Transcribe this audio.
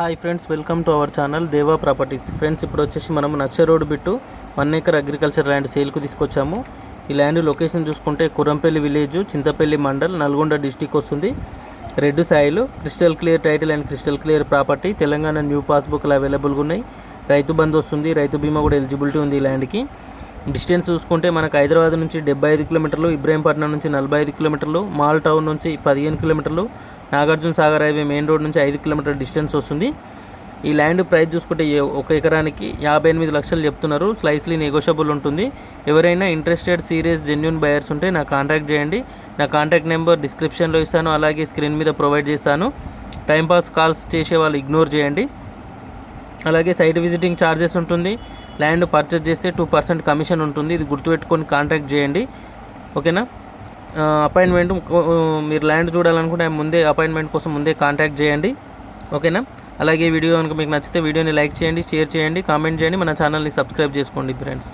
Hi friends welcome to our channel Deva properties. Friends ఇప్పుడు వచ్చేసి మనం Naksha road bit one acre agriculture land సేల్కు తీసుకొచ్చాము. ఈ land location చూసుకుంటే కురంపల్లి విలేజ్ చింతపల్లి మండల్ నల్గొండ డిస్టిక్ వస్తుంది. Red Sailu crystal clear title and crystal clear property Telangana new పాస్బుక్లు అవైలబుల్గా ఉన్నాయి. రైతు బంధు వస్తుంది రైతు బీమా కూడా ఎలిజిబిలిటీ ఉంది ఈ ల్యాండ్కి. డిస్టెన్స్ చూసుకుంటే మనకు హైదరాబాద్ నుంచి డెబ్బై ఐదు కిలోమీటర్లు ఇబ్రాహీంపట్నం నుంచి నలభై ఐదు కిలోమీటర్లు మాల్ టౌన్ నుంచి పదిహేను కిలోమీటర్లు Nagarjuna Sagar highway main road నుంచి ఐదు కిలోమీటర్ డిస్టెన్స్ వస్తుంది. ఈ ల్యాండ్ ప్రైస్ చూసుకుంటే ఒక ఎకరానికి యాభై ఎనిమిది లక్షలు చెప్తున్నారు. స్లైస్లీ నెగోషియబుల్ ఉంటుంది. ఎవరైనా ఇంట్రెస్టెడ్ సీరియస్ జెన్యున్ బయర్స్ ఉంటే నాకు కాంటాక్ట్ చేయండి. నా కాంటాక్ట్ నెంబర్ డిస్క్రిప్షన్లో ఇస్తాను. అలాగే స్క్రీన్ మీద ప్రొవైడ్ చేస్తాను. టైంపాస్ కాల్స్ చేసే వాళ్ళు ఇగ్నోర్ చేయండి. అలాగే సైట్ విజిటింగ్ ఛార్జెస్ ఉంటుంది. ల్యాండ్ పర్చేస్ చేస్తే టూ పర్సెంట్ కమిషన్ ఉంటుంది. ఇది గుర్తుపెట్టుకొని కాంటాక్ట్ చేయండి. ఓకేనా? అపాయింట్మెంట్ మీరు ల్యాండ్ చూడాలనుకుంటే ముందే అపాయింట్మెంట్ కోసం ముందే కాంటాక్ట్ చేయండి. ఓకేనా అలాగే వీడియో కనుక మీకు నచ్చితే వీడియోని లైక్ చేయండి షేర్ చేయండి కామెంట్ చేయండి. మన ఛానల్ని సబ్స్క్రైబ్ చేసుకోండి ఫ్రెండ్స్